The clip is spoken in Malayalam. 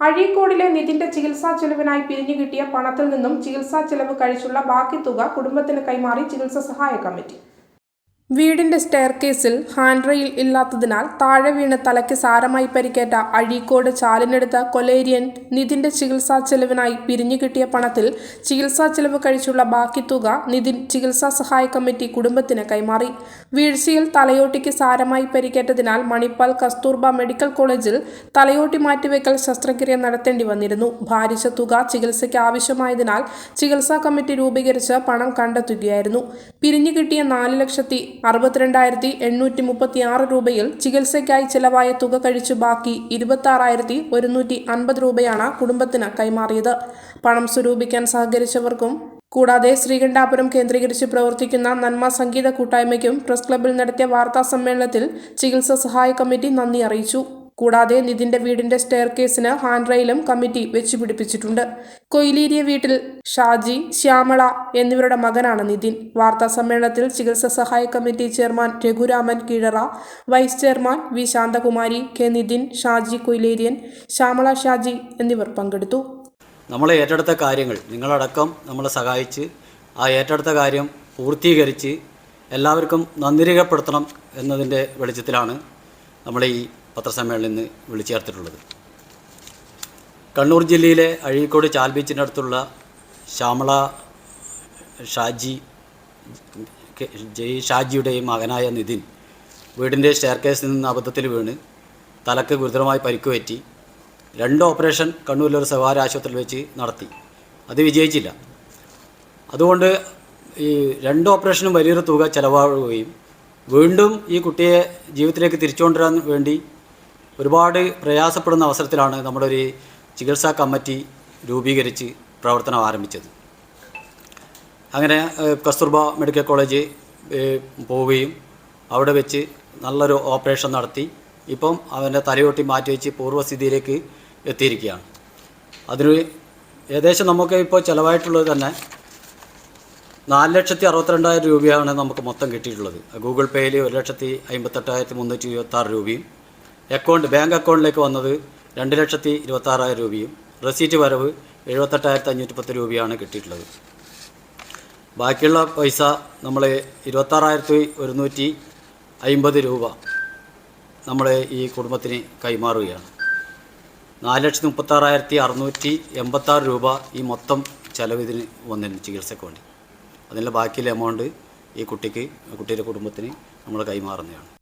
അഴീക്കോടിലെ നിതിന്റെ ചികിത്സാ ചെലവിനായി പിരിഞ്ഞു കിട്ടിയ പണത്തിൽ നിന്നും ചികിത്സാ ചെലവ് കഴിച്ചുള്ള ബാക്കി തുക കുടുംബത്തിന് കൈമാറി ചികിത്സാ സഹായ കമ്മിറ്റി വീടിന്റെ സ്റ്റെയർകേസിൽ ഹാൻഡ് റെയിൽ ഇല്ലാത്തതിനാൽ താഴെ വീണ് തലയ്ക്ക് സാരമായി പരിക്കേറ്റ അഴീക്കോട് ചാലിനെടുത്ത കൊലേരിയൻ നിതിന്റെ ചികിത്സാ ചെലവിനായി പിരിഞ്ഞു കിട്ടിയ പണത്തിൽ ചികിത്സാ ചെലവ് കഴിച്ചുള്ള ബാക്കി തുക നിതിൻ ചികിത്സാ സഹായ കമ്മിറ്റി കുടുംബത്തിന് കൈമാറി. വീഴ്ചയിൽ തലയോട്ടിക്ക് സാരമായി പരിക്കേറ്റതിനാൽ മണിപ്പാൽ കസ്തൂർബ മെഡിക്കൽ കോളേജിൽ തലയോട്ടി മാറ്റിവെക്കൽ ശസ്ത്രക്രിയ നടത്തേണ്ടി വന്നിരുന്നു. ഭാരിച്ച തുക ചികിത്സയ്ക്ക് ആവശ്യമായതിനാൽ ചികിത്സാ കമ്മിറ്റി രൂപീകരിച്ച് പണം കണ്ടെത്തുകയായിരുന്നു. പിരിഞ്ഞു കിട്ടിയ നാല് ലക്ഷത്തി അറുപത്തിരണ്ടായിരത്തി എണ്ണൂറ്റി മുപ്പത്തി ആറ് രൂപയിൽ ചികിത്സയ്ക്കായി ചിലവായ തുക കഴിച്ചു ബാക്കി ഇരുപത്തി ഒരുന്നൂറ്റി അൻപത് രൂപയാണ് കുടുംബത്തിന് കൈമാറിയത്. പണം സ്വരൂപിക്കാൻ സഹകരിച്ചവർക്കും കൂടാതെ ശ്രീകണ്ഠാപുരം കേന്ദ്രീകരിച്ച് പ്രവർത്തിക്കുന്ന നന്മ സംഗീത കൂട്ടായ്മയ്ക്കും പ്രസ് ക്ലബ്ബിൽ നടത്തിയ വാർത്താ സമ്മേളനത്തിൽ ചികിത്സാ സഹായ കമ്മിറ്റി നന്ദി അറിയിച്ചു. കൂടാതെ നിതിന്റെ വീടിന്റെ സ്റ്റെയർ കേസിന് ഹാൻഡ് റെയിലും കമ്മിറ്റി വെച്ചുപിടിപ്പിച്ചിട്ടുണ്ട്. കൊയിലേരിയ വീട്ടിൽ ഷാജി ശ്യാമള എന്നിവരുടെ മകനാണ് നിതിൻ. വാർത്താ സമ്മേളനത്തിൽ ചികിത്സാ സഹായ committee chairman Raghuraman Keezhara vice chairman V Shanthakumari K Nithin Shaji Koileriyan Shyamala Shaji എന്നിവർ പങ്കെടുത്തു. നമ്മളെ ഏറ്റെടുത്ത കാര്യങ്ങൾ നിങ്ങളടക്കം നമ്മളെ സഹായിച്ച് ആ ഏറ്റെടുത്ത കാര്യം പൂർത്തീകരിച്ച് എല്ലാവർക്കും നന്ദി രേഖപ്പെടുത്തണം എന്നതിന്റെ വെളിച്ചത്തിലാണ് നമ്മൾ ഈ പത്രസമ്മേളനം ഇന്ന് വിളിച്ചു ചേർത്തിട്ടുള്ളത് കണ്ണൂർ ജില്ലയിലെ അഴീക്കോട് ചാൽ ബീച്ചിന്റെ അടുത്തുള്ള ശ്യാമള ഷാജി ജയ് ഷാജിയുടെയും മകനായ നിതിൻ വീടിന്റെ സ്റ്റെയർകേസിൽ നിന്ന് അബദ്ധത്തിൽ വീണ് തലക്ക് ഗുരുതരമായി പരിക്കുപറ്റി രണ്ട് ഓപ്പറേഷൻ കണ്ണൂരിലെ ഒരു സ്വകാര്യ ആശുപത്രിയിൽ വെച്ച് നടത്തി. അത് വിജയിച്ചില്ല. അതുകൊണ്ട് ഈ രണ്ട് ഓപ്പറേഷനും വലിയൊരു തുക ചിലവാകുകയും വീണ്ടും ഈ കുട്ടിയെ ജീവിതത്തിലേക്ക് തിരിച്ചുകൊണ്ടുവരാൻ വേണ്ടി ഒരുപാട് പ്രയാസപ്പെടുന്ന അവസരത്തിലാണ് നമ്മുടെ ഒരു ചികിത്സാ കമ്മിറ്റി രൂപീകരിച്ച് പ്രവർത്തനം ആരംഭിച്ചത്. അങ്ങനെ കസ്തൂർബ മെഡിക്കൽ കോളേജ് പോവുകയും അവിടെ വെച്ച് നല്ലൊരു ഓപ്പറേഷൻ നടത്തി. ഇപ്പം അവന്റെ തലയോട്ടി മാറ്റി വെച്ച് പൂർവസ്ഥിതിയിലേക്ക് എത്തിയിരിക്കുകയാണ്. അതിന് ഏകദേശം നമുക്ക് ഇപ്പോൾ ചിലവായിട്ടുള്ളത് തന്നെ നാല് ലക്ഷത്തി അറുപത്തിരണ്ടായിരം രൂപയാണ് നമുക്ക് മൊത്തം കിട്ടിയിട്ടുള്ളത്. ഗൂഗിൾ പേയിൽ ഒരു ലക്ഷത്തി അമ്പത്തെട്ടായിരത്തി മുന്നൂറ്റി ഇരുപത്താറ് രൂപയും അക്കൗണ്ട് ബാങ്ക് അക്കൗണ്ടിലേക്ക് വന്നത് രണ്ട് ലക്ഷത്തി ഇരുപത്താറായിരം രൂപയും റെസീറ്റ് വരവ് എഴുപത്തെട്ടായിരത്തി അഞ്ഞൂറ്റി പത്ത് രൂപയാണ് കിട്ടിയിട്ടുള്ളത്. ബാക്കിയുള്ള പൈസ നമ്മൾ ഇരുപത്താറായിരത്തി ഒരുന്നൂറ്റി അമ്പത് രൂപ നമ്മൾ ഈ കുടുംബത്തിന് കൈമാറുകയാണ്. നാല് ലക്ഷത്തി മുപ്പത്താറായിരത്തി അറുന്നൂറ്റി എൺപത്താറ് രൂപ ഈ മൊത്തം ചിലവ് ഇതിന് വന്നിരുന്നു ചികിത്സയ്ക്ക് വേണ്ടി. അതിന്റെ ബാക്കിയുള്ള എമൗണ്ട് ഈ കുട്ടിക്ക് കുട്ടിയുടെ കുടുംബത്തിന് നമ്മൾ കൈമാറുന്നതാണ്.